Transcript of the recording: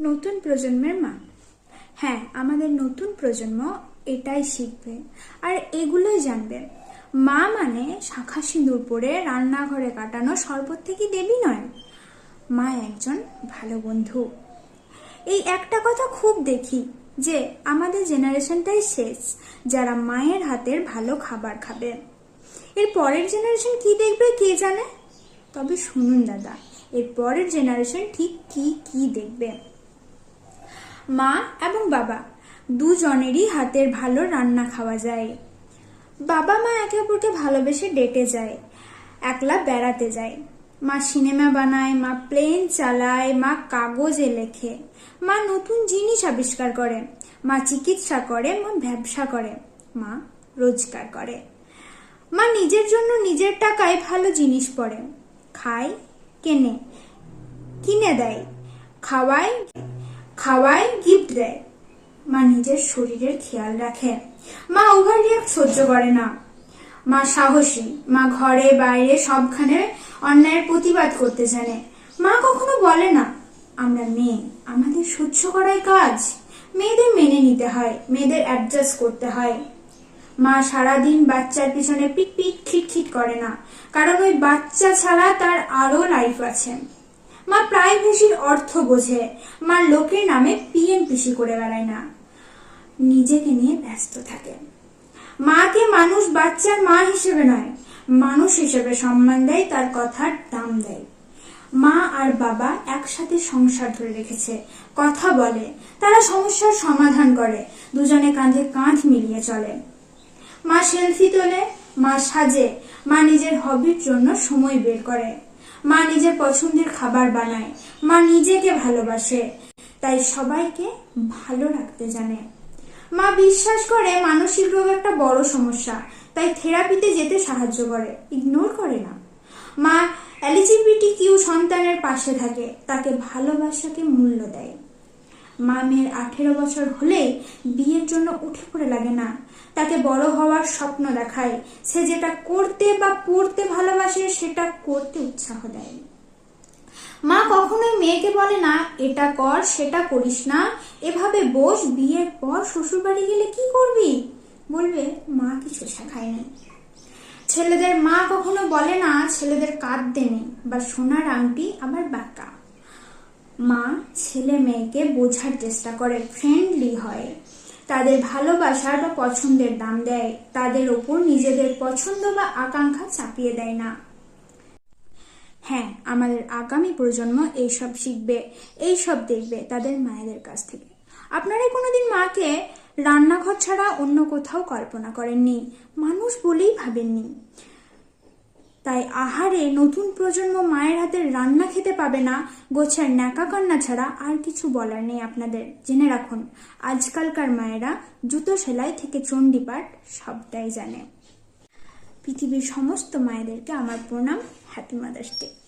নতুন প্রজন্মের মা। হ্যাঁ আমাদের নতুন প্রজন্ম এটাই শিখবে। আর এগুলোই জানবে। মা মানে শাখা সিঁদুর পরে রান্নাঘরে কাটানো শরবত থেকে দেবী নয়, মা একজন ভালো বন্ধু। এই একটা কথা খুব দেখি যে আমাদের জেনারেশনটাই শেষ, যারা মায়ের হাতের ভালো খাবার খাবে। এর পরের জেনারেশন কি দেখবে কে জানে? তবে শুনুন দাদা, এর পরের জেনারেশন ঠিক কি কি দেখবে? মা এবং বাবা, দুজনেরই হাতের ভালো রান্না খাওয়া যায়। বাবা মা একে অপরকে ভালোবেসে ডেটে যায়, একলা বেড়াতে যায়। মা সিনেমা বানায়, মা প্লেন চালায়, মা কাগজে লেখে, মা নতুন জিনিস আবিষ্কার করে, মা চিকিৎসা করে, মা ব্যবসা করে, মা রোজগার করে। মা নিজের জন্য নিজের টাকায় ভালো জিনিস পরে খায়, কেনে, কিনে দেয়, খাওয়ায় খাওয়ায় গিফট দেয়। মা নিজের শরীরের খেয়াল রাখে। মা ওভার রিয়াক্ট সহ্য করে না। মা সাহসী। মা ঘরে, বাইরে সবখানে অন্যায়ের প্রতিবাদ করতে জানে। মা কখনো বলে না, আমরা মেয়ে, আমাদের সহ্য করাই কাজ। মেয়েদের মেনে নিতে হয়, মেয়েদের অ্যাডজাস্ট করতে হয়। মা সারাদিন বাচ্চার পিছনে পিট পিট খিটখিট করে না, কারণ ওই বাচ্চা ছাড়া তার আরও লাইফ আছে। মা প্রাইভেসির অর্থ বোঝে। মা লোকের নামে পিএনপিসি করে বেড়ায় না। নিজেকে নিয়ে ব্যস্ত থাকে। মাকে মানুষ বাচ্চার মা হিসেবে নয়, মানুষ হিসেবে সম্মান দেয়, তার কথার দাম দেয়। মা আর বাবা একসাথে সংসার ধরে রেখেছে, কথা বলে, তারা সমস্যার সমাধান করে, দুজনে কাঁধে কাঁধ মিলিয়ে চলে। মা সেলফি তোলে, মা সাজে, মা নিজের হবির জন্য সময় বের করে। মা নিজের পছন্দের খাবার বানায়। মা নিজেকে ভালোবাসে, তাই সবাইকে ভালো রাখতে জানে। মা বিশ্বাস করে মানসিক রোগ একটা বড় সমস্যা, তাই থেরাপিতে যেতে সাহায্য করে, ইগনোর করে না। মা এলিজিবিলিটি কিউ সন্তানের পাশে থাকে, তাকে ভালোবাসাকে মূল্য দেয়। মা মেয়ের আঠেরো বছর হলেই বিয়ের জন্য উঠে পড়ে লাগে না। তাকে বড় হওয়ার স্বপ্ন দেখায়। সে যেটা করতে বা পড়তে ভালোবাসে, সেটা করতে উৎসাহ দেয়। মা কখনোই মেয়েকে বলে না, এটা কর, সেটা করিস না। এভাবে বস, বিয়ের পর শ্বশুর বাড়ি গেলে কি করবি? বলবে, মা কিছু শেখায় নাই। ছেলেদের মা কখনো বলে না, ছেলেদের কাঁদতে নেই। বা, সোনার আংটি আবার বাঁকা। মা ছেলে মেয়েকে বোঝার চেষ্টা করে ফ্রেন্ডলি হয়। তাদের ভালোবাসার বা পছন্দের দাম দেয়। তাদের ওপর নিজেদের পছন্দ বা আকাঙ্ক্ষা চাপিয়ে দেয় না। হ্যাঁ আমাদের আগামী প্রজন্ম এইসব শিখবে, এইসব দেখবে তাদের মায়েদের কাছ থেকে। আপনারা কোনোদিন মাকে রান্নাঘর ছাড়া অন্য কোথাও কল্পনা করেননি? মানুষ বলেই ভাবেননি। তাই আহারে নতুন প্রজন্ম মায়ের হাতের রান্না খেতে পাবে না। গোছার ন্যাকা কান্না ছাড়া আর কিছু বলার নেই আপনাদের। জেনে রাখুন, আজকালকার মায়েরা জুতো সেলাই থেকে চণ্ডীপাঠ সবটাই জানে। পৃথিবীর সমস্ত মায়েদেরকে আমার প্রণাম হ্যাপি মাদার্স ডে